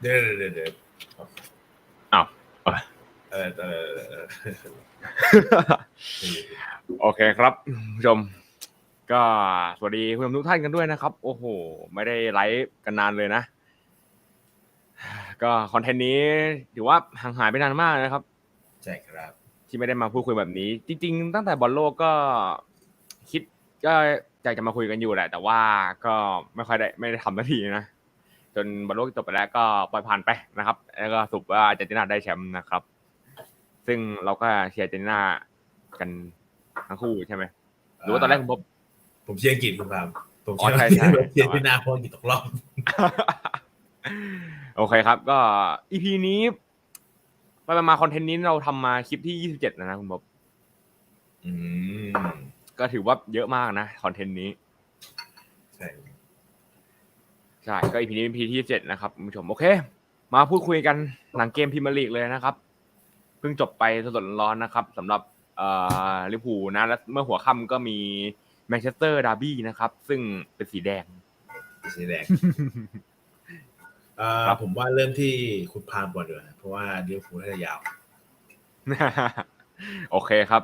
เดี๋ยวเดี๋ยวเดี๋ยวอ้าวเออเออเออเออโอเคครับคุณผู้ชม ก็สวัสดีคุณผู้ชมทุกท่านกันด้วยนะครับ โอ้โห ไม่ได้ไลฟ์กันนานเลยนะ ก็คอนเทนต์นี้ถือว่าห่างหายไปนานมากนะครับใช่ครับ ที่ไม่ได้มาพูดคุยแบบนี้ จริง ๆ ตั้งแต่บอลโลกก็คิดก็อยากจะมาคุยกันอยู่แหละ แต่ว่าก็ไม่ค่อยได้ไม่ได้ทำนาทีนะ จนบอลโลกจบไปแล้วก็ปล่อยผ่านไปนะครับ แล้วก็สรุปว่าอาร์เจนตินาได้แชมป์นะครับ ซึ่งเราก็เชียร์อาร์เจนตินากันทั้งคู่ใช่ไหมหรือว่าตอนแรกผมพบผมเชียร์อังกฤษคุณพามผมอ๋อเชียร์ใช่ใช่เชียร์ที่หน้าเพราะอังกฤษตกรอบโอเคครับ ก็อีพีนี้ไปมาคอนเทนต์นี้เราทำมาคลิปที่ยี่สิบเจ็ดแล้วนะคุณบ๊อบอืมก็ถือว่าเยอะมากนะคอนเทนต์นี้ ใช่ ใช่ก็อีพีนี้เป็นพีที่เจ็ดนะครับคุณผู้ชมโอเค มาพูดคุยกันหลังเกมพรีเมียร์ลีกเลยนะครับ เพิ่งจบไปสดๆร้อนๆนะครับสำหรับเอ่อลิเวอร์พูลนะและเมื่อหัวค่ำก็มีแมนเชสเตอร์ดาร์บี้นะครับ ซึ่งเป็นสีแดง สีแดงเอ่อครับ ผมว่าเริ่มที่คุณพามก่อนดีกว่าเพราะว่าเดี๋ยวฟูลน่าจะยาว โอเคครับ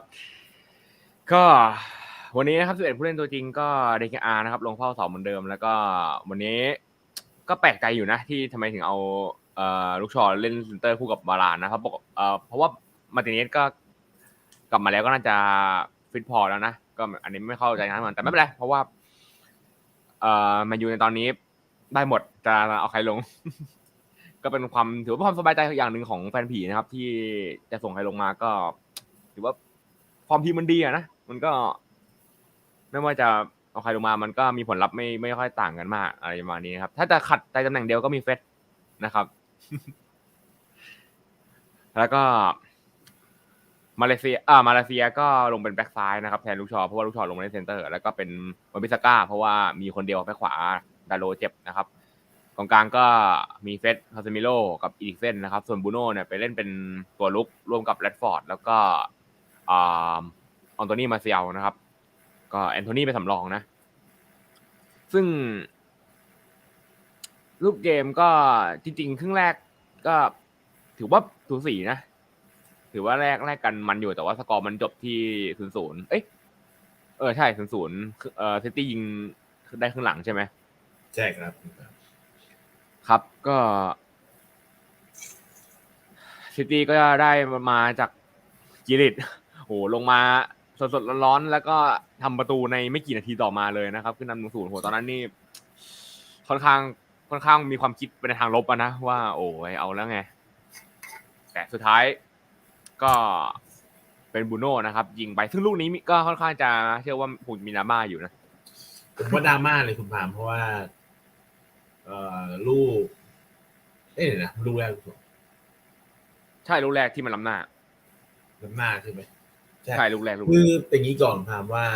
ก็วันนี้นะครับ11ผู้เล่นตัวจริงก็ DKR นะครับ ลงเฝ้าเสาเหมือนเดิม แล้วก็วันนี้ ก็แปลกใจอยู่นะที่ทำไมถึงเอาเอ่อลูกชอเล่นเซนเตอร์คู่กับบารานนะครับปกเอ่อเพราะว่ามาร์ติเนสก็กลับมาแล้วก็น่าจะฟิตพอแล้วนะก็อันนี้ไม่เข้าใจนะมันแต่ไม่เป็นไรเพราะว่า เอ่อแมนยูในตอนนี้ได้หมดจะเอาใครลง ก็เป็นความถือว่าเป็นความสบายใจอย่างหนึ่งของแฟนผีนะครับ ที่จะส่งใครลงมาก็ ถือว่าฟอร์มทีมมันดีอะนะมันก็ ไม่ว่าจะ เอาใครลงมามันก็มีผลลัพธ์ไม่ไม่ค่อยต่างกันมากอะไรประมาณนี้นะครับ ถ้าจะขัดใจตำแหน่งเดียวก็มีเฟสนะครับ แล้วก็ มาเลเซียอ่ามาเลเซียก็ลงเป็นแบ็กซ้ายนะครับแทนลูกชอเพราะว่าลูกชอลงมาเล่นเซนเตอร์ แล้วก็เป็นวันพิซาก้า เพราะว่ามีคนเดียวแบ็กขวาดาโลเจ็บนะครับกองกลางก็มีเฟสคาเซมิโลกับอีริกเซนนะครับ ส่วนบูโน่เนี่ยไปเล่นเป็นตัวลุกร่วมกับแรดฟอร์ด แล้วก็อ่าออนโตนี่มาเซียลนะครับ ก็แอนโทนีไปสำรองนะ ซึ่ง รูปเกมก็จริงๆ ครึ่งแรกก็ถือว่าสูสีนะ ถือว่าแรกแรกกันมันอยู่แต่ว่าสกอร์มันจบที่ศูนย์ศูนย์เอ้ยเออใช่ศูนย์ศูนย์เอ่อซิตี้ยิงได้ครึ่งหลังใช่ไหมใช่ครับคุณพามครับก็ซิตี้ก็ได้มาจากกิริตโหลงมา สดๆร้อนๆแล้วก็ทำประตูในไม่กี่นาทีต่อมาเลยนะครับขึ้นนำหนึ่งศูนย์โหตอนนั้นนี่ค่อนข้างค่อนข้างมีความคิดไปในทางลบอะนะว่า โอ้ยเอาแล้วไง แต่สุดท้ายก็เป็นบูโน่นะครับ ยิงไปซึ่งลูกนี้มีก็ค่อนข้างจะเชื่อว่าผูมีนาม่าอยู่นะ ผมว่าดราม่าเลยคุณพามเพราะว่า เอ่อลูก เอ๊ะเดี๋ยวนะลูกแรกลูกสองใช่ลูกแรกที่มันล้ำหน้าน้ำหน้าใช่ไหม ใช่ลูกแรกลูกคือเป็นอย่างนี้ก่อนพามว่า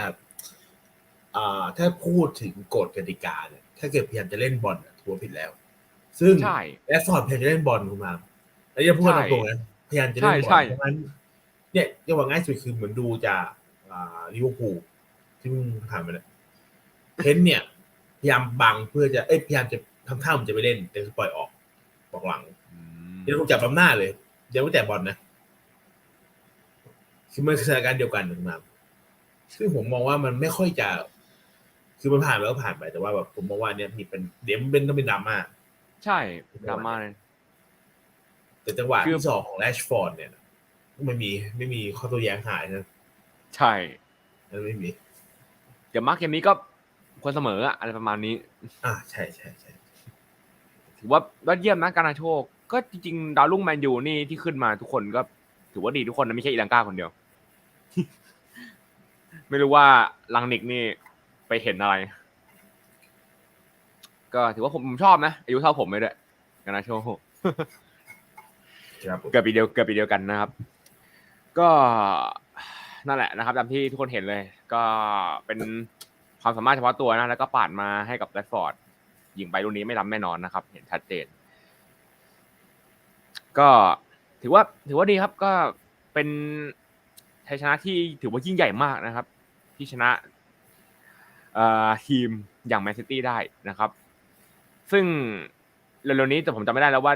อ่าถ้าพูดถึงกฎกติกาเนี่ยถ้าเกิดพยายามจะเล่นบอลน่ะถือว่าผิดแล้ว ซึ่งใช่แอสฟอร์ดพยายามจะเล่นบอลคุณพามแล้วจะพูดใช่ตรงๆนะพยายามจะเล่นบอลใช่เพราะฉะนั้นเนี่ยจะว่าง่ายสุดคือเหมือนดูจากอ่าลิเวอร์พูลที่เพิ่งผ่านมาเนี่ยเทนเนี่ยพยายามบังเพื่อจะเอ้ยพยายามจะทำท่ามันจะไปเล่น แต่คือปล่อยออกบอกหลังอืมเดี๋ยวถูกจับลำหน้าเลยเดี๋ยวไม่แต่บอลนะ คือมันคือสถานการณ์เดียวกันถึงมาซึ่งผมมองว่ามันไม่ค่อยจะ คือมันผ่านแล้วก็ผ่านไปแต่ว่าแบบผมมองว่าเนี่ยมีเป็นเดี๋ยวมันเป็นต้องเป็นดราม่าใช่ดราม่าเลยแต่จังหวะคือที่สองของแรชฟอร์ดเนี่ยไม่มีไม่มีข้อโต้แย้งหายนะใช่นั่นไม่มีเดี๋ยวมาร์กเกมนี้ก็ควรเสมออะอะไรประมาณนี้ อ่าใช่ใช่ใช่ถือว่ายอดเยี่ยมนะการนาโชค ก็จริงๆดาวรุ่งแมนยูนี่ที่ขึ้นมาทุกคนก็ ถือว่าดีทุกคนนะไม่ใช่อีลังกาคนเดียว ไม่รู้ว่าลังนิกนี่ไปเห็นอะไร ก็ถือว่าผมผมชอบนะ อายุเท่าผมเลยด้วยการนาโชคครับผมเกือบปีเดียวเกือบปีเดียวกันนะครับ ก็นั่นแหละนะครับตามที่ทุกคนเห็นเลย ก็เป็นความสามารถเฉพาะตัวนะ แล้วก็ปาดมาให้กับแรดฟอร์ดยิงไปลูกนี้ไม่ล้ำแน่นอนนะครับ เห็นชัดเจน ก็ถือว่าถือว่าดีครับก็เป็น ชัยชนะที่ถือว่ายิ่งใหญ่มากนะครับ ที่ชนะเอ่อทีมอย่างแมนซิตี้ได้นะครับ ซึ่งเร็วๆนี้แต่ผมจำไม่ได้แล้วว่า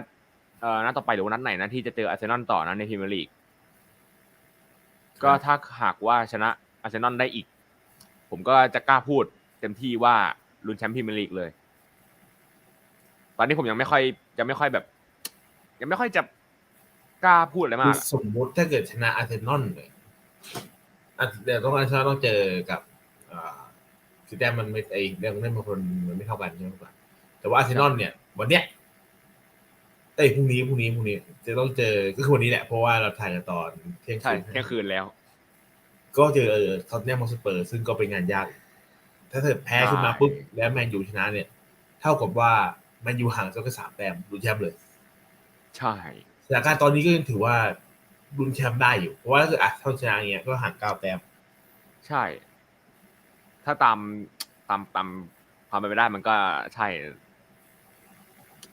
เอ่อนัดต่อไปหรือว่านัดไหนนะที่จะเจออาร์เซนอลต่อนะในพรีเมียร์ลีกก็ถ้าหากว่าชนะอาร์เซนอลได้อีก ผมก็จะกล้าพูดเต็มที่ว่าลุ้นแชมป์พรีเมียร์ลีกเลย ตอนนี้ผมยังไม่ค่อยยังไม่ค่อยแบบ ยังไม่ค่อยจะกล้าพูดอะไรคืมาอกสมมุติถ้าเกิดชนะอาร์เซนอลเนี่ยอะ เดี๋ยวต้องอาร์เซนอลต้องเจอกับอ่าสีแต้มมันไม่ไอเรื่องนั้นบางคนมันไม่เท่ากันใช่ไหมครับแต่ว่าอาร์เซนอลเนี่ยวันเนี้ยเอ้ยพรุ่งนี้พรุ่งนี้พรุ่งนี้ จะต้องเจอก็คือวันนี้แหละเพราะว่าเราถ่ายกันตอนเที่ยงใช่คืนเที่ยงคืนแล้ว ก็เจอท็อตแนมมอสเปอร์ ซึ่งก็เป็นงานยาก ถ้าเกิดแพ้ขึ้นมาใช่ปุ๊บแล้วแมนยูชนะเนี่ย เท่ากับว่าแมนยูห่างสักแค่สามแต้มลุ้นแชมป์เลย ใช่สถานการณ์ตอนนี้ก็ยังถือว่า ลุ้นแชมป์ได้อยู่ เพราะว่าถ้าเกิดอะเท่าชนะอย่างเงี้ยก็ห่างเก้าแต้มใช่ ถ้าตามตามตามความเป็นไปได้มันก็ใช่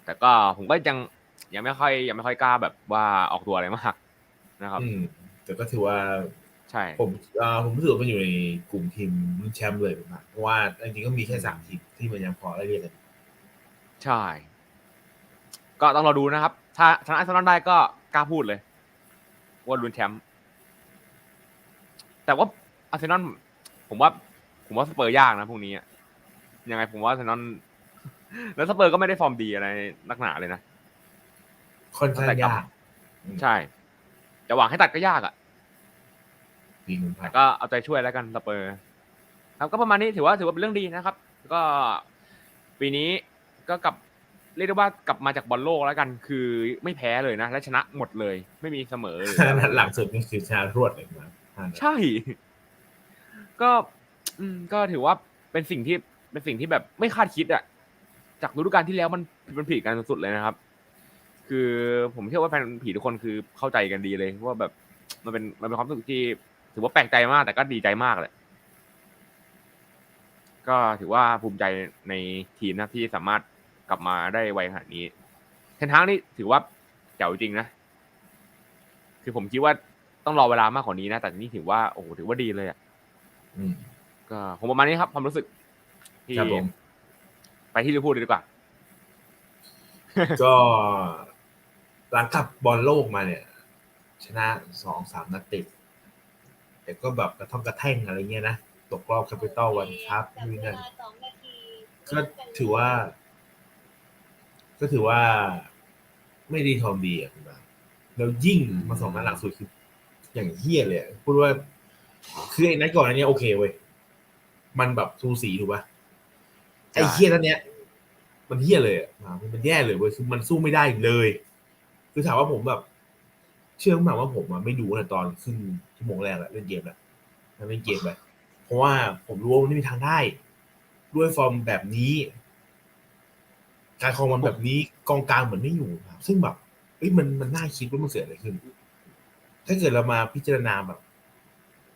แต่ก็ผมก็ยังยังไม่ค่อย ยังไม่ค่อยกล้าแบบว่าออกตัวอะไรมากนะครับ อืมแต่ก็ถือว่าใช่ผมเอ่อผมรู้สึกว่ามันอยู่ในกลุ่มทีมลุ้นแชมป์เลยประมาณเพราะว่าจริงๆก็มีแค่สามทีมที่มันยังพอได้เรียกกันใช่ ก็ต้องรอดูนะครับ ถ้าชนะอาร์เซนอลได้ก็กล้าพูดเลย ว่าลุ้นแชมป์แต่ว่าอาร์เซนอลผมว่า ผมว่าสเปอร์ยากนะพวกนี้อะยังไงผมว่าอาร์เซนอลแล้วสเปอร์ก็ไม่ได้ฟอร์มดีอะไรนักหนาเลยนะค่อนข้างยากใช่จะหวังให้ตัดก็ยากอะ่ะจริงครัแต่บก็เอาใจช่วยแล้วกันสเปอร์ ครับก็ประมาณนี้ถือว่าถือว่าเป็นเรื่องดีนะครับ ก็ปีนี้ก็กลับ เรียกได้ว่ากลับมาจากบอลโลกแล้วกัน คือไม่แพ้เลยนะ และชนะหมดเลย ไม่มีเสมอเลยนัดหลังสุดนี่คือชนะรวดเลยนะห้านัดใช่ ก็อืมก็ถือว่าเป็นสิ่งที่เป็นสิ่งที่แบบไม่คาดคิดอะจากฤดูกาลที่แล้วมันมันผิดกันสุดๆเลยนะครับ คือผมเชื่อว่าแฟนผีทุกคนคือเข้าใจกันดีเลยว่าแบบมันเป็นมันเป็นความรู้สึกที่ ถือว่าแปลกใจมาก แต่ก็ดีใจมากแหละก็ถือว่าภูมิใจในทีมนะที่สามารถ กลับมาได้ไวขนาดนี้เทนทางนี่ถือว่าเจ๋วจริงนะ คือผมคิดว่าต้องรอเวลามากกว่านี้นะ แต่นี่ถือว่าโอ้โหถือว่าดีเลยอะอืมก็ผมประมาณนี้ครับ ความรู้สึกที่ครับผมไปที่ลิเวอร์พูลเลยดีกว่า ก็หลังกลับบอลโลกมาเนี่ย ชนะสองสามนัดติด แต่ก็แบบกระท่อมกระแท่งอะไรเงี้ยนะ ตกรอบแคปิตอลวันครับนี่นั่นก็ถือว่า ก็ถือว่าไม่ดีทอมดีอะคุณบาแล้วยิ่งมาสองนัดหลังสุดคือ อย่างเฮี้ยเลยอะพูดว่า คือไอ้นัดก่อนอันเนี้ยโอเคเว้ยมันแบบสูสีถูกป่ะไอ้เฮี้ยนัดเนี้ย มันเฮี้ยเลยอะอ่ามันแย่เลยเว้ยคือมันสู้ไม่ได้เลย คือถามว่าผมแบบ เชื่อไหมว่าผมอะไม่ดูในตอนครึ่งชั่วโมงแรกอะเล่นเกมแหละเล่นเกมไปเพราะว่าผมรู้ว่ามันไม่มีทางได้ ด้วยฟอร์มแบบนี้ การครองมันแบบนี้กองกลางเหมือนไม่อยู่ครับ ซึ่งแบบเอ้ยมันมันน่าคิดว่ามันเกิดอะไรขึ้น ถ้าเกิดเรามาพิจารณาแบบ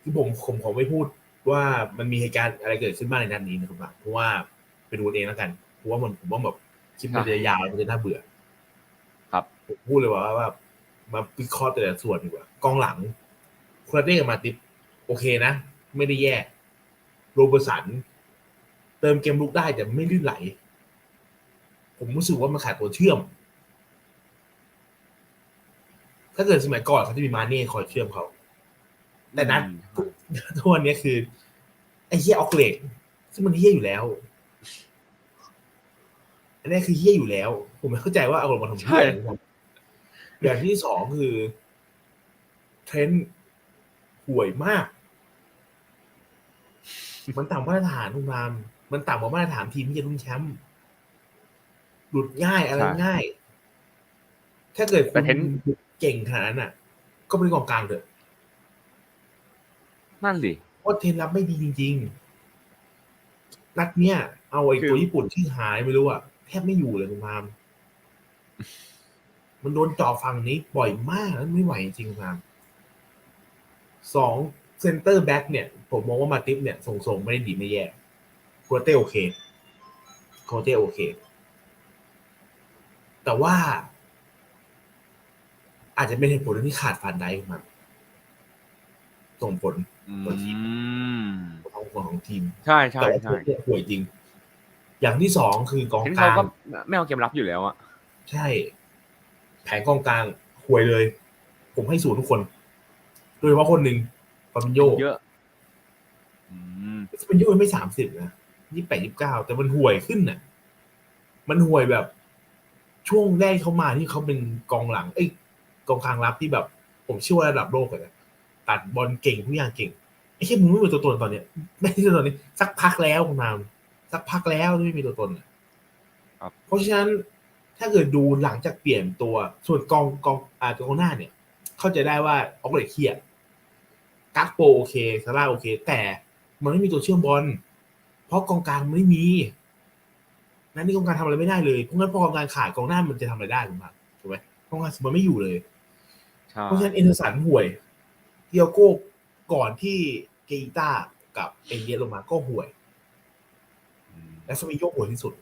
คือผมผมขอไม่พูดว่ามันมีเหตุการณ์อะไรเกิดขึ้นบ้างในนัดนี้นะครับเพราะว่าไปดูเองแล้วกันเพราะว่ามันผมว่าแบบคลิปมันจะยาวมันจะน่าเบื่อ ครับผมพูดเลยว่าว่ามาวิเคราะห์แต่ละส่วนดีกว่ากองหลังคุณเต้กับมาติปโอเคนะ ไม่ได้แย่ โรเบอร์สัน เติมเกมลุกได้แต่ไม่ลื่นไหล ผมรู้สึกว่ามันขาดตัวเชื่อม ถ้าเกิดสมัยก่อนเขาจะมีมาเน่คอยเชื่อมเขาแต่นัดทุกวันนี้คือ ไอ้เฮียออกเลกซึ่งมันเฮียอยู่แล้ว อันนี้คือเฮียอยู่แล้ว ผมไม่เข้าใจว่าเอาลงมาทำเพื่ออะไรครับอย่างที่สองคือเทรนด์ห่วยมาก มันต่ำมาตรฐานทุกราม มันต่ำกว่ามาตรฐานทีมที่จะลุ้นแชมป์ หลุดง่ายอะไรใช่ง่าย ถ้าเกิดคุแต่ณเทรนด์เก่งขนาดนั้นอะ ก็เป็นกองกลางเถอะนั่นสิเพราะเทรนรับไม่ดีจริง ๆ นัดเนี้ยเอาไอ้คือตัวญี่ปุ่นชื่อหายไม่รู้อะแทบไม่อยู่เลยคุณพามมันโดนจ่อฝั่งนี้บ่อยมากแล้วไม่ไหวจริงๆคุณพามสองเซนเตอร์แบ็กเนี่ย ผมมองว่ามาติฟเนี่ยส่งๆไม่ได้ดีไม่แย่โคเต้โอเคโคเต้โอเค แต่ว่า อาจจะเป็นเหตุผลที่ขาดฟานไดค์มาส่งผลอืตัวทีมมของของทีม ใช่ใช่แต่ว่าใช่เนี่ยห่วยจริง อย่างที่สองคือกองเห็นกเขาลางก็ไม่เอาเกมรับอยู่แล้วอะใช่ แผงกองกลางห่วยเลย ผมให้ศูนย์ทุกคน โดยเฉพาะคนหนึ่งฟาบินโยเยอะอืมฟาบินโยมันไม่สามสิบนะยี่แปดยี่เก้าแต่มันห่วยขึ้นน่ะ มันห่วยแบบ ช่วงแรกเขามาที่เขาเป็นกองหลัง เอ้ยกองกลางรับที่แบบ ผมเชื่อว่าระดับโลกเลยนะตัดบอลเก่งทุกอย่างเก่งไอ้แค่มึงไม่มีตัวตนตอนเนี้ยไม่ใช่ตัวตอนนี้ สักพักแล้วคุณนามสักพักแล้วที่ไม่มีตัวตนน่ะครับเพราะฉะนั้นถ้าเกิดดูหลังจากเปลี่ยนตัวส่วนกองกองอ่าตัวกองหน้าเนี่ย เข้าใจได้ว่าออกเลเคียกักโปโอเคซาร่าโอเค แต่มันไม่มีตัวเชื่อมบอล เพราะกองกลางมันไม่มี นั่นนี่กองกลางทำอะไรไม่ได้เลยเพราะงั้นพอกองกลางขาดกองหน้ามันจะทำอะไรได้ถูกไหมถูกไหมกองกลางมันไม่อยู่เลยใช่เพราะฉะนั้นเอนเดอร์สันห่วยเดียโก้ก่อนที่เกอิต้ากับเอ็นเดียลงมาก็ห่วยอืมและสมิโยห่วยที่สุด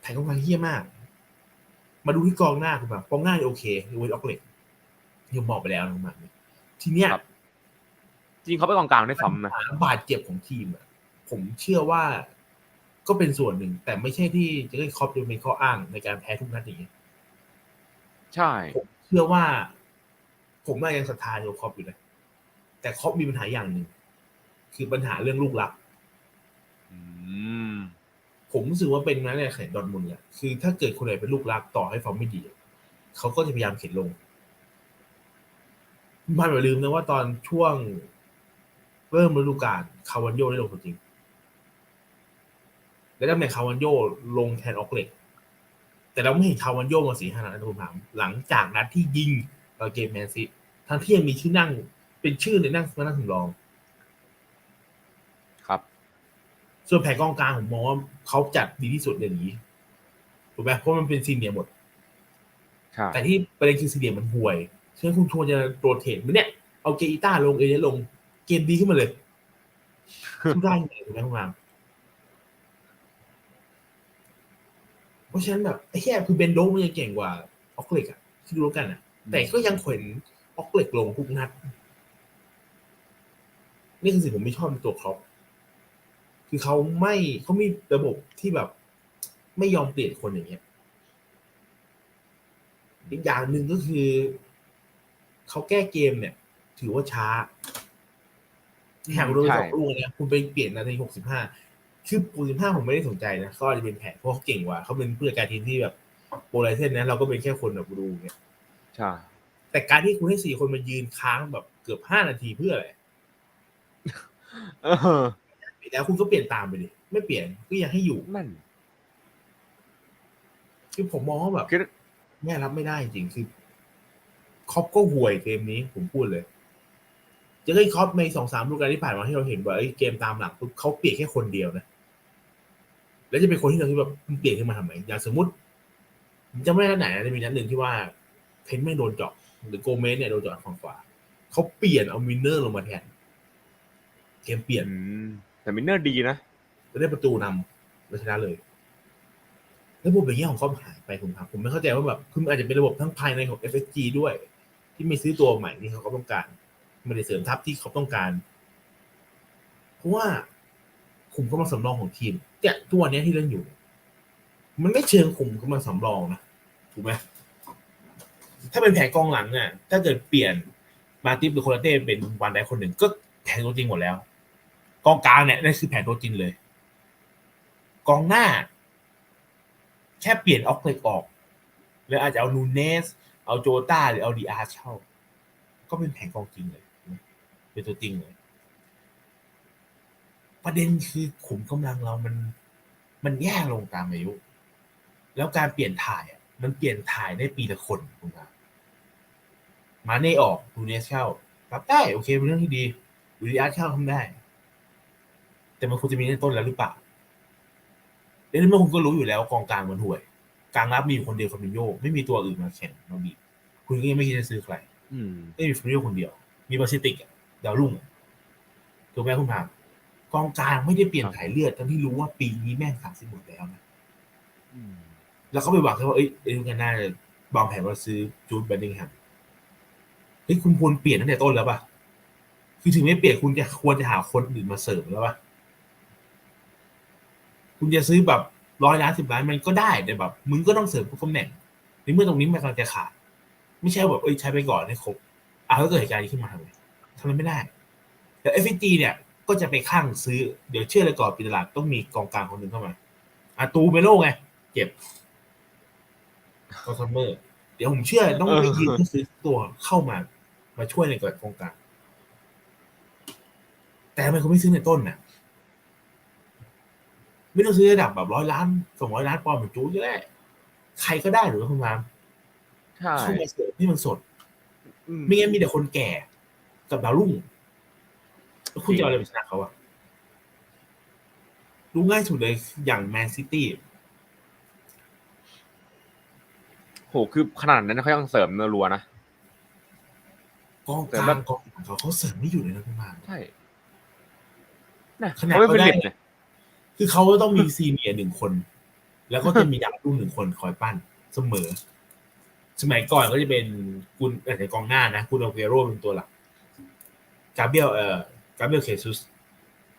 แผนกองกลางเฮี้ยมาก มาดูที่กองหน้าคุณแบบกองหน้าโอเคยกเว้นออกเหล็กยังบอกไปแล้วนะคุณแบบทีเนี้ยครับจริงเขาไปกองกลางได้ซ้ำนะปัญหาบาดเจ็บของทีมอะผมเชื่อว่า ก็เป็นส่วนหนึ่ง แต่ไม่ใช่ที่จะให้ครอปจะเป็นข้ออ้างในการแพ้ทุกนัดอย่างนี้ใช่ผมเชื่อว่า ผมน่ายังศรัทธาโยครอปอยู่นะแต่ครอปมีปัญหาอย่างหนึ่งคือปัญหาเรื่องลูกรักอืมผมรู้สึกว่าเป็นนั้นในแข่งดอร์ทมุนด์แหละคือถ้าเกิดคนไหนเป็นลูกรักต่อให้ฟอร์มไม่ดี เขาก็จะพยายามเข็นลงไมันอย่าลืมนะว่าตอนช่วงเริ่มฤดูกาลคาวันโยได้ลงตัวจริง และตำแหน่งคาวันโยลงแทนออกเหล็ก แต่เราไม่เห็นคาวันโยมาสี่ห้านัดนะคุณถามหลังจากนัดที่ยิงเอ่อเกมแมนซีทั้งที่ยังมีชื่อนั่ง เป็นชื่อในนั่งมานั่งสำรอง ครับ ส่วนแผงกองกลางผมมองว่าเขาจัดดีที่สุดอย่างนี้ถูกไหมเพราะมันเป็นซีเนียร์หมดใช่แต่ที่ประเด็นคือซีเนียร์มันห่วยฉะนั้นคุณชวนจะโรเทตมันเนี่ยเอาเกอิต้าลงเอเนยลงเกมดีขึ้นมาเลยทุกได้ไงถูกไหมคุณรามเพ ราะฉะนั้นแบบไอ้แค่คือเบนโดมันยังเก่งกว่าออกเล็กอะที่รู้กันอะแต่ก็ยังเข็นออกเล็กลงทุกนัด นี่คือสิ่งผมไม่ชอบในตัวครอปคือเขาไม่เขามีระบบที่แบบ ไม่ยอมเปลี่ยนคนอย่างเงี้ยอีกอย่างหนึ่งก็คือเขาแก้เกมเนี่ย ถือว่าช้าแหกโดนสองลูกเนี่ยคุณไปเปลี่ยนนาทีหกสิบห้า คือหกสิบห้าผมไม่ได้สนใจนะเขาอาจจะเป็นแผนเพราะเขาเก่งกว่าเขาเป็นผู้จัดการทีมที่แบบโปรไลเซนนะเราก็เป็นแค่คนแบบดูเนี่ยใช่แต่การที่คุณให้สี่คนมายืนค้างแบบเกือบห้านาทีเพื่ออะไรเออแล้วคุณก็เปลี่ยนตามไปดิไม่เปลี่ยนก็ยังให้อยู่นั่นคือผมมองว่าแบบคือแม่รับไม่ได้จริงคือคอปก็ห่วยเกมนี้ผมพูดเลย จะได้คอปในสองสามฤดูกาลที่ผ่านมาที่เราเห็นว่าเอ้ยเกมตามหลังปุ๊บเขาเปลี่ยนแค่คนเดียวนะ แล้วจะเป็นคนที่เราคิดแบบมึงเปลี่ยนขึ้นมาทำไมอย่างสมมติผมจำไม่ได้นัดไหนนะจะมีนัดหนึ่งที่ว่าเพนไม่โดนเจาะหรือโกเมสเนี่ยโดนเจาะฝั่งขวาเขาเปลี่ยนเอามินเนอร์ลงมาแทนเกมเปลี่ยนอืมแต่มินเนอร์ดีนะจะได้ประตูนำและชนะเลยระบบอย่างเงี้ยของเขาหายไปคุณครับผมไม่เข้าใจว่าแบบคือมันอาจจะเป็นระบบทั้งภายในของ FSG ด้วย ที่ไม่ซื้อตัวใหม่ที่เขาต้องการไม่ได้เสริมทัพที่เขาต้องการ เพราะว่า ขุมกำลังสำรองของทีมเนี่ยตัวเนี้ยที่เล่นอยู่ มันไม่เชิงขุมกำลังสำรองนะถูกไหมถ้าเป็นแผงกองหลังเนี่ยถ้าเกิดเปลี่ยนมาติฟหรือโคลาเต้เป็นวันใดคนหนึ่งก็แผงตัวจริงหมดแล้ว กองกลางเนี่ยนั่นคือแผนตัวจริงเลย กองหน้า แค่เปลี่ยนออกเล็กออก แล้วอาจจะเอานูเนส เอาโจต้าหรือเอาดีอาร์เช่าก็เป็นแผนกองจริงเลย เป็นตัวจริงเลย ประเด็นคือขุมกำลังเรามัน มันแย่ลงตามอายุ แล้วการเปลี่ยนถ่ายอะมันเปลี่ยนถ่ายได้ปีละคนคุณครับมาเน่ออกนูเนสเข้ารับได้ โอเคเป็นเรื่องที่ดีดีอาร์เข้าทำได้ แต่มันควรจะมีในต้นแล้วหรือเปล่าเดี๋ยวนี้มันคุณก็รู้อยู่แล้วกองกลางมันห่วย กลางรับมีอยู่คนเดียวฟาบินโยไม่มีตัวอื่นมาแข่งมาบีบคุณก็ยังไม่คิดจะซื้อใครอืมไม่มีฟาบินโยคนเดียว มีบาซิติกอะดาวรุ่งอะถูกไหมคุณพาม กองกลางไม่ได้เปลี่ยนสายเลือดทั้งที่รู้ว่าปีนี้แม่งสามสิบหมดแล้วนะอืมแล้วเขาไปหวังแค่ว่าเอ้ยเอ้ยกันน่าจะวางแผนว่าซื้อจูดแบนดิงแฮมเฮ้ยคุณควรเปลี่ยนตั้งแต่ต้นแล้วป่ะคือถึงไม่เปลี่ยนคุณจะควรจะหาคนอื่นมาเสริมแล้วป่ะคุณจะซื้อแบบร้อยล้านสิบล้านมันก็ได้แต่แบบ มึงก็ต้องเสริมพวกตำแหน่งในเมื่อตรงนี้มันกำลังจะขาดไม่ใช่แบบเอ้ยใช้ไปก่อนให้ครบอะถ้าเกิดเหตุการณ์นี้ขึ้นมาทำไงทำอะไรไม่ได้แต่ f อ g เนี่ย ก็จะไปข้างซื้อ เดี๋ยวเชื่อเลยก่อนปีตลาดต้องมีกองกลางคนหนึ่งเข้ามาอาตูเมโลไง เก็บก็ซัมเมอร์ เดี๋ยวผมเชื่อต้องไปยืนเพื่อซื้อตัวเข้ามา มาช่วยในกองกลาง แต่ทำไมเขาไม่ซื้อในต้นน่ะ ไม่ต้องซื้อระดับแบบร้อยล้านสองร้อยล้านปอนด์เหมือนจูจะได้ ใครก็ได้หรือว่าคุณมามใช่เข้ามาเสริมที่มันสดอืมไม่งั้นมีแต่คนแก่กับดาวรุ่งแล้ว คุณจะเอาอะไรไปชนะเขาอะรู้ง่ายสุดเลยอย่างแมนซิตี้โหคือขนาดนั้นเขายังเสริมเนื้อรัวนะกองกแต่ลาแบงบกองหลังเขาเขาเสริมไม่อยู่เลยนะคุณมามใช่นะขนาดเขาไม่เขาฟิได้ลิปเลยคือเขาต้องมีซีเนียร์หนึ่งคน แล้วก็จะมีดาวรุ่งหนึ่งคนคอยปั้นเสมอ สมัยก่อนก็จะเป็นกุนเอ่อในกองหน้านะกุนโอเกโรเป็นตัวหลักกาเบรียลเอ่อ กาเบรียลเคซุส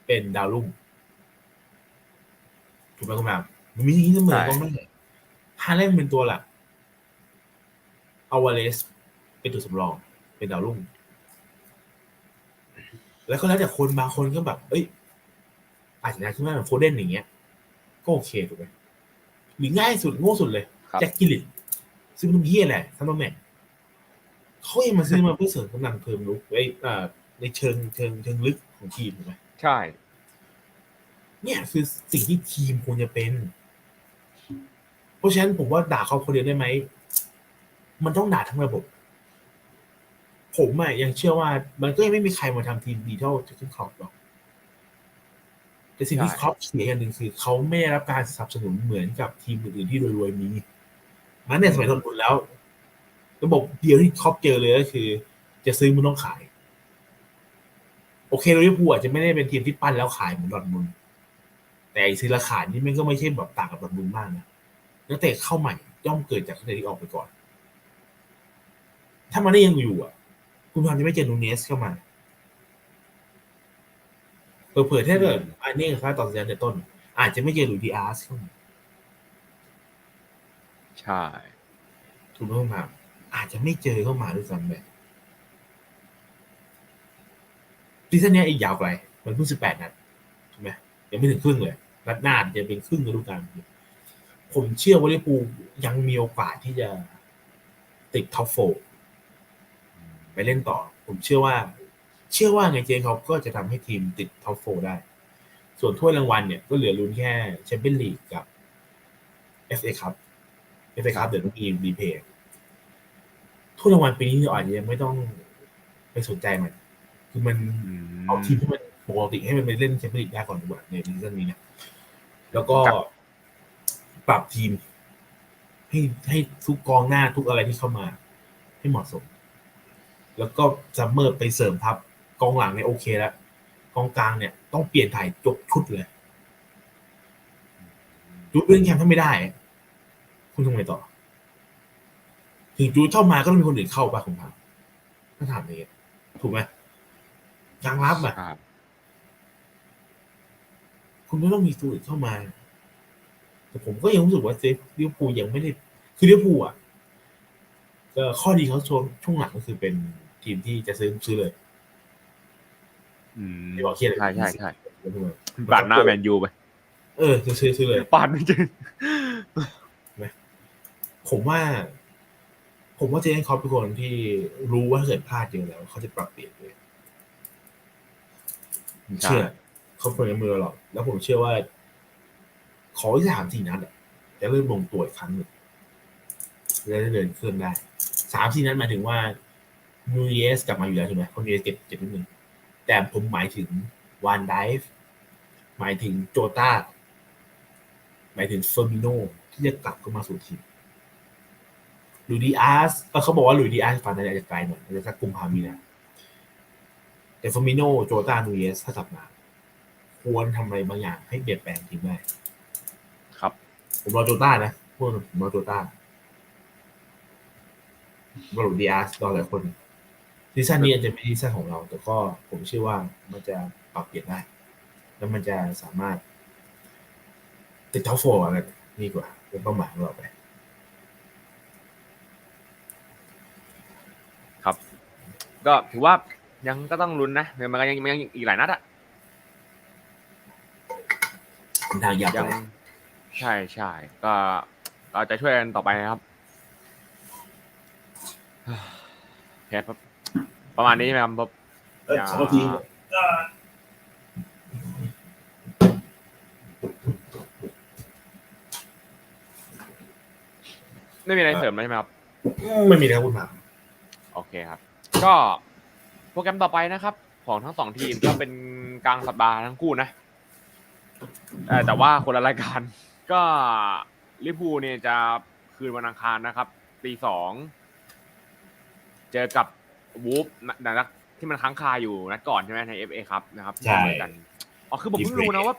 เป็นดาวรุ่งถูกไหมคุณมามมันมีอย่างนี้เสมอกองหน้าฮาเลนเป็นตัวหลักอาวาเลสเป็นตัวสำรอง เป็นดาวรุ่ง แล้วก็แล้วแต่คนบางคนก็แบบ เอ้ย อาจจะนะขึ้นมาแบบโฟเดนอย่างเงี้ย ก็โอเคถูกไหมหรือง่ายสุดโง่สุดเลยครับแจ็คกิลลิตซื้อมันเฮียแหละทั้งตำแหน่งเขายังมาซื้อมาเพื่อเสริมกำลังเพิ่มลุกไว้อ่า ในเชิงเชิงเชิงลึกของทีมถูกไหมใช่ เนี่ยคือสิ่งที่ทีมควรจะเป็น เพราะฉะนั้นผมว่าด่าเขาคนเดียวได้ไหม มันต้องด่าทั้งระบบ ผมอะยังเชื่อว่า มันก็ยังไม่มีใครมาทำทีมดีเท่าเจคครอปหรอกแต่สิ่งที่ใช่ครอปเสียอย่างหนึ่งคือเขาไม่ได้รับการสนับสนุนเหมือนกับทีมอื่นๆที่รวยๆมีมันในสมัยทนบุญแล้ว ระบบเดียวที่ครอปเจอเลยก็คือ จะซื้อมันต้องขาย โอเคลิเวอร์พูลอาจจะไม่ได้เป็นทีมที่ปั้นแล้วขายเหมือนดอร์ทมุนด์แต่ไอ้ซื้อราคานี่มันก็ไม่ใช่แบบต่างกับดอร์ทมุนด์มากนะนักเตะเข้าใหม่ย่อมเกิดจากนักเตะที่ออกไปก่อน ถ้ามันได้ยังอยู่อะ คุณทำจะไม่เจอนูเนสเข้ามาเผื่อๆถ้าเกิดอันนี้เขาตัดสินใจแต่ต้น อาจจะไม่เจอหลุยส์ดีอาร์สเข้ามาใช่ถูกไหมคุณมาอาจจะไม่เจอเข้ามาด้วยซ้ำแบบ ซีซั่นนี้อีกยาวไกล มันเพิ่งสิบแปดนัดใช่ไหมยังไม่ถึงครึ่งเลย นัดหน้าจะเป็นครึ่งฤดูกาลผมเชื่อว่าลิเวอร์พูลยังมีโอกาสที่จะติดท็อปโฟไปเล่นต่อ ผมเชื่อว่า เชื่อว่าไงเจนเขาก็จะทำให้ทีมติดท็อปโฟได้ ส่วนถ้วยรางวัลเนี่ยก็เหลือลุ้นแค่แชมเปี้ยนลีกกับ FA ครับ FA ครับเดี๋ยวต้องมีรีเพย์ถ้วยรางวัลปีนี้เราอาจจะยังไม่ต้องไปสนใจมัน คือมันอืมเอาทีมที่มันปกติให้มันไปเล่นแชมเปี้ยนลีกได้ก่อนดีกว่าในซีซั่นนี้เนี่ยแล้วก็ครับปรับทีม ให้ให้ทุกกองหน้าทุกอะไรที่เข้ามา ให้เหมาะสม แล้วก็ซัมเมอร์ไปเสริมทัพกองหลังเนี่ยโอเคแล้วกองกลางเนี่ยต้องเปลี่ยนถ่ายจบชุดเลยจูดเล่นแคมป์ถ้าไม่ได้ คุณทำไงต่อ ถึงจูดเข้ามาก็ต้องมีคนอื่นเข้าป่ะคุณถามถ้าถามอย่างเงี้ยถูกไหม กลางรับอะครับคุณไม่ต้องมีตัวอื่นเข้ามา แต่ผมก็ยังรู้สึกว่าเซฟลิเวอร์พูลยังไม่ได้ คือลิเวอร์พูลอะก็ข้อดีเขาช่วงช่วงหลังก็คือเป็นทีมที่จะซื้อซื้อเลยอืมไม่บอกเครียดเลยใช่ใช่ใช่ซื้อเลยปาดหน้าแมนยูไป เออจะซื้อซื้อเลยปาดไม่จริงผมว่า ผมว่าเจนคอปเป็นคนที่รู้ว่าถ้าเกิดพลาดเยอะแล้วเขาจะปรับเปลี่ยนเลยผม เชื่อเขาคนในมือหรอก แล้วผมเชื่อว่า ขออีกสามสี่นัดจะเริ่มลงตัวอีกครั้งหนึ่งแล้วจะเดินเครื่องได้สามสี่นัดหมายถึงว่านูเยสกลับมาอยู่แล้วใช่ไหมคนนูเยสเก็บเจ็บนิดนึงแต่ผมหมายถึงวานไดฟ์หมายถึงโจตาหมายถึงเฟอร์มิโนที่จะกลับเข้ามาสู่ทีมลุยดีอาร์สเออเขาบอกว่าลุยดีอาร์สฟันอาจจะไกลหน่อยอาจจะสักกุมภามีนะ แต่ฟอร์มิโนโจตานูเยสถ้ากลับมา ควรทำอะไรบางอย่างให้เปลี่ยนแปลงทีมได้ครับ ผมรอโจต้านะพวกผมรอโจต้าผมรอหลุยส์ดีอาร์สรอหลายคนซีซั่นนี้อาจจะไม่ใช่ซีซั่นของเรา แต่ก็ผมเชื่อว่ามันจะปรับเปลี่ยนได้ แล้วมันจะสามารถ ติดท็อปโฟร์กันดีกว่า เป็นเป้าหมายของเราไปครับก็ถือว่า ยังก็ต้องลุ้นนะมันก็ยังมันยังอีกหลายนัดอะทางยาวยังไปใช่ใช่ก็ก็จะช่วยกันต่อไปนะครับเพชรครับประมาณนี้ใช่ไหมครับผมเออสองนาทีเออไม่มีอะไรเสริมแล้วใช่ไหมครับ ไม่มีนะครับคุณหมากโอเคครับ ก็โป รแกรมต่อไปนะครับ ของทั้งสองทีมก็เป็นกลางสัปดาห์ทั้งคู่นะเอ่อแต่ว่าคนละรายการก็ลิเวอร์พูลเนี่ยจะคืนวันอังคารนะครับตีสองเจอกับวูฟนัดที่มันค้างคาอยู่นัดก่อนใช่ไหมในเอฟเอครับนะครับที่เสมอกันอ๋อคือผมเพิ่งรู้นะว่า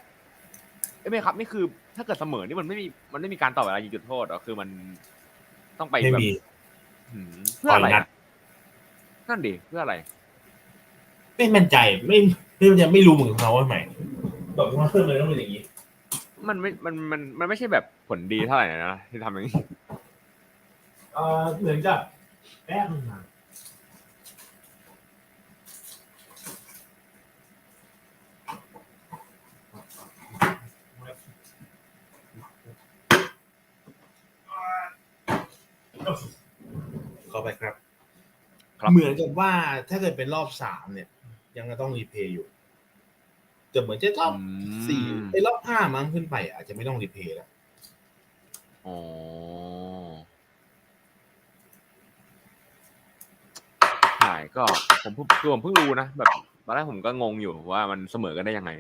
เอฟเอครับนี่คือถ้าเกิดเสมอนี่มันไม่มีมันไม่มีการต่อเวลายิงจุดโทษอ๋อคือมันต้องไปไม่แบบมีหืมเพื่ออะไรต่อยนัดอะนั่นดิเพื่ออะไร ไม่มั่นใจไม่ไม่ยังไม่รู้เหมือนกันเขาว่าทำไมบอกว่าเพิ่มเลยต้องเป็นอย่างนี้ มันไม่ มัน มัน มันไม่ใช่แบบผลดีเท่าไหร่นะที่ทำอย่างนี้ เออเหมือนกับแป๊บนึงนะขอไปครับครับ เหมือนกับว่าถ้าเกิดเป็นรอบสามเนี่ย ยังจะต้องรีเพย์อยู่แต่เหมือนจะรอบสี่ไอ้รอบห้ามั้งขึ้นไป อาจจะไม่ต้องรีเพย์แล้วอ๋อใช่ก็ผมเพิ่งคือผมเพิ่งรู้นะแบบตอนแรกผมก็งงอยู่ว่ามันเสมอกันได้ยังไง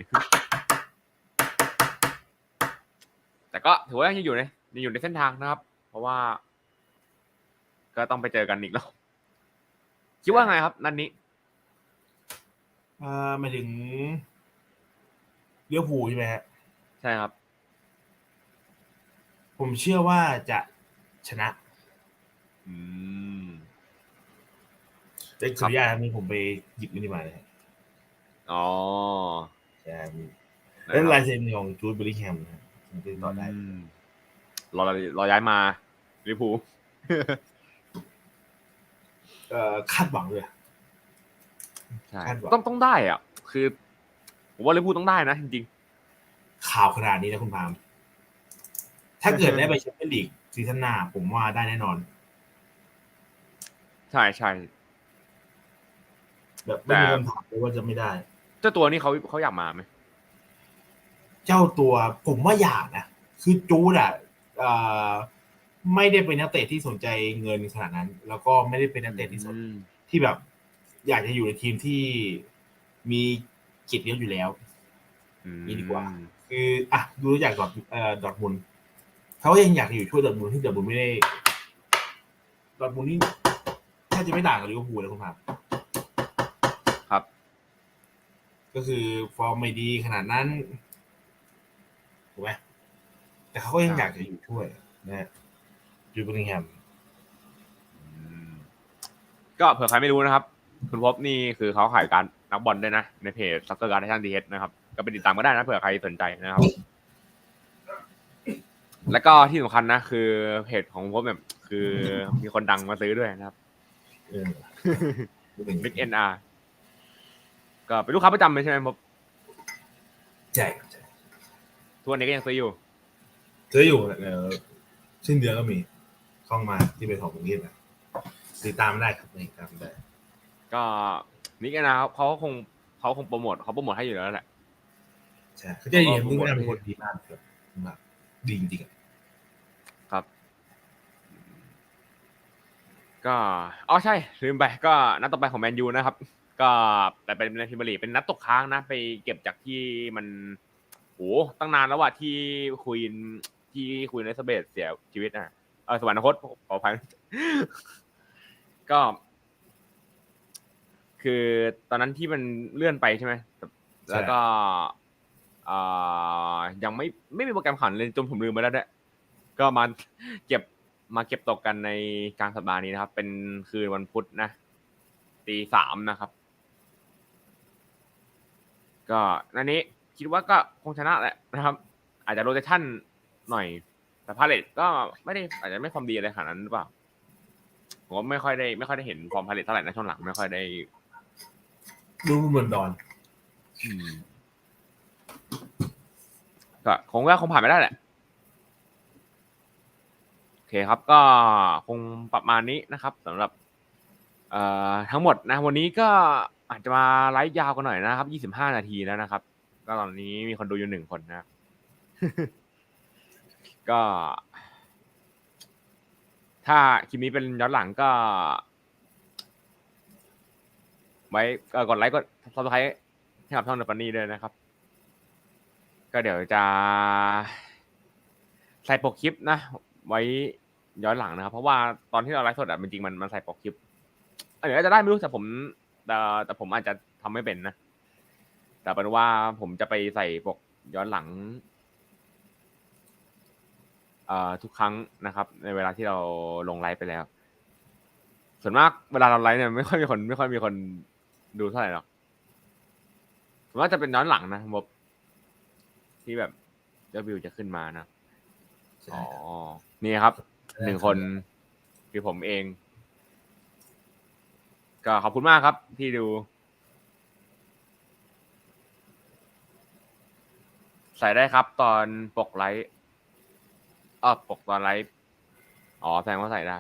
แต่ก็ถือว่ายังอยู่ในยังอยู่ในเส้นทางนะครับ เพราะว่า ก็ต้องไปเจอกันอีกแล้วคิดว่าไงครับนัดนนี้เอ่อหมายถึงเลี้ยวภูลใช่ไหมฮะ ใช่ครับ ผมเชื่อว่าจะชนะอืมแต่ขออนุญาตครับนี่ผมไปหยิบมินิมาเลยครับอ๋อใช่ครับนะคเล่นรับลายเซ็นของจูดเบอร์ริงแฮมนะครับผมติดต่อได้ มรอรอย้ายมาลิเวอร์พูล เอ่อคาดหวังเลยใช่ คาดหวังต้องต้องได้อะ คือผมว่าลิเวอร์พูลต้องได้นะจริงข่าวขนาดนี้นะคุณพาม ถ้าเกิดได้ไปแชมเปี้ยนลีกซีซั่นหน้าผมว่าได้แน่นอนๆใช่ใช่แบบไม่มีคำถามเลยว่าจะไม่ได้ เจ้าตัวนี้เขาเขาอยากมาไหม เจ้าตัวผมว่าอยากนะ คือจูดอะเอ่อไม่ได้เป็นนักเตะที่สนใจเงินขนาดนั้น แล้วก็ไม่ได้เป็นนักเตะที่สนอืมที่แบบ อยากจะอยู่ในทีมที่มีกิจเลี้ยงอยู่แล้วอืมนี่ดีกว่า คืออะดูตัวอย่างดอร์ทเอ่อดอร์ทมุนด์เขาก็ยังอยากจะอยู่ช่วยดอร์ทมุนด์ที่ดอร์ทมุนด์ไม่ได้ดอร์ทมุนด์นี่แทบจะไม่ต่างกับลิเวอร์พูลเลยคุณครับครับ ก็คือฟอร์มไม่ดีขนาดนั้นถูกไหมแต่เขาก็ยังอยากจะอยู่ช่วยนะฮะจูเบอร์ริงแฮมอืมก็เผื่อใครไม่รู้นะครับ คุณพบนี่คือเขาขายการนักบอลด้วยนะ ในเพจซักเกอร์การ์ดชันดีเอสนะครับ ก็ไปติดตามก็ได้นะเผื่อใครสนใจนะครับ แล้วก็ที่สำคัญนะ คือเพจของพบแบบคือมีคนดังมาซื้อด้วยนะครับเออบิ๊กเอ็นอาร์ก็เป็นลูกค้าประจำเลยใช่ไหมพบใช่ใช่ทุกวันนี้ก็ยังซื้ออยู่ซื้ออยู่เออสิ้นเดือนก็มีเข้ามาที่เป็นของกรุงเทพนะติดตามได้ครับนี่ตามได้ ก็นิกเอ็นอาร์เขาก็คงเขาคงโปรโมทเขาโปรโมทให้อยู่แล้วแหละใช่เขาจะเห็นมึงเป็นคนดีมากครับแบบดีจริงๆอะครับ ก็อ๋อใช่ ลืมไปก็นัดต่อไปของแมนยูนะครับ ก็แต่เป็นในพรีเมียร์ลีกเป็นนัดตกค้างนะ ไปเก็บจากที่มันโหตั้งนานแล้วว่ะที่คุยนที่คุยนเอสเบสเสียชีวิตนะเออสวรรคตขออภัยก็ คือตอนนั้นที่มันเลื่อนไปใช่ไหมแล้วก็ยังไม่ไม่มีโปรแกรมขันเลยจนผมลืมไปแล้วด้วยก็มาเก็บมาเก็บตกกันในกลางสัปดาห์นี้นะครับ เป็นคืนวันพุธนะตีสามนะครับ ก็นันนี้คิดว่าก็คงชนะแหละนะครับ อาจจะโรเตชั่นหน่อย แต่พาเลตก็ไม่ได้อาจจะไม่ฟอร์มดีอะไรขนาดนั้นหรือเปล่าผมไม่ค่อยได้ไม่ค่อยได้เห็นฟอร์มพาเลตเท่าไหร่นะช่วงหลังไม่ค่อยได้ ดูเหมือนดอนอืมก็คงว่าคงผ่านไม่ได้แหละ โอเคครับก็คงประมาณนี้นะครับสำหรับ เอ่อทั้งหมดนะ วันนี้ก็อาจจะมาไลฟ์ยาวกันหน่อยนะครับยี่สิบห้านาทีแล้วนะครับ ก็ตอนนี้มีคนดูอยู่หนึ่งคนนะครับก็ ถ้าคลิปนี้เป็นย้อนหลังก็ ไว้เอ่อกดไลค์กดซับสไครต์ให้กับช่องเดอะฟันนี่ด้วยนะครับ ก็เดี๋ยวจะใส่ปกคลิปนะ ไว้ย้อนหลังนะครับ เพราะว่าตอนที่เราไลฟ์สดอะจริงมันมันใส่ปกคลิปเอออาจจะได้ไม่รู้แต่ผมแต่แต่ผมอาจจะทำไม่เป็นนะ แต่เป็นว่าผมจะไปใส่ปกย้อนหลังอ่อทุกครั้งนะครับ ในเวลาที่เราลงไลฟ์ไปแล้ว ส่วนมากเวลาเราไลฟ์เนี่ยไม่ค่อยมีคนไม่ค่อยมีคน ดูเท่าไหร่หรอกผมว่าจะเป็นย้อนหลังนะมบที่แบบยอดวิวจะขึ้นมานะใช่อ๋อนี่ครับหนึ่งคนคือผมเอง ก็ขอบคุณมากครับ ที่ดู ใส่ได้ครับตอนปกไลฟ์อ๋อปกตอนไลฟ์อ๋อแสดงว่าใส่ได้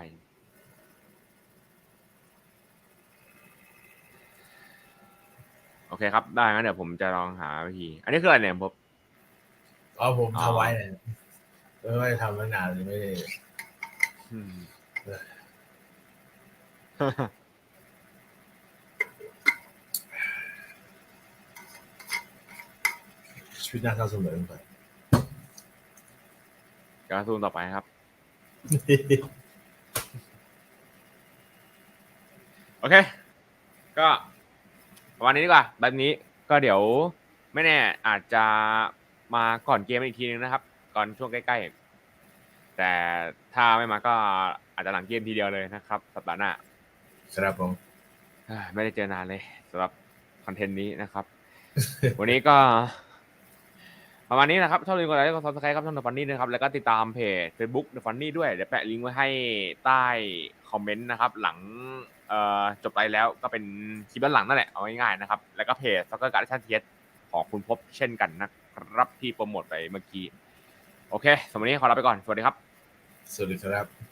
โอเคครับ ได้งั้นเดี๋ยวผมจะลองหาวิธี อันนี้คืออะไรเนี่ยผม อ๋อผมอ๋อ ทำไว้เนี่ยไม่ว่าจะทำตั้งนานเลยไม่ได้อืม ชีวิตน่าเศร้าเสมอไป การ์ตูนต่อไปครับ โอเค ก็ ประมาณนี้ดีกว่า แบบนี้ก็เดี๋ยวไม่แน่อาจจะมาก่อนเกมอีกทีนึงนะครับ ก่อนช่วงใกล้ๆ แต่ถ้าไม่มาก็อาจจะหลังเกมทีเดียวเลยนะครับ สัปดาห์หน้าครับผมเอ้ยไม่ได้เจอนานเลยสำหรับคอนเทนต์นี้นะครับ วันนี้ก็ ประมาณนี้นะครับชอบลืมกดไลค์กดซับสไครต์ครับช่อง The Funny นะครับ แล้วก็ติดตามเพจ Facebook The Funny ด้วย เดี๋ยวแปะลิงก์ไว้ให้ใต้คอมเมนต์นะครับ หลังเอ่อ จบไปแล้วก็เป็นคลิปด้านหลังนั่นแหละเอาง่ายๆนะครับแล้วก็เพจสก๊อตการ์ดช่างเทสของคุณพบเช่นกันนะครับที่โปรโมทไปเมื่อกี้ โอเคสำหรับวันนี้ขอลาไปก่อน สวัสดีครับ สวัสดีครับ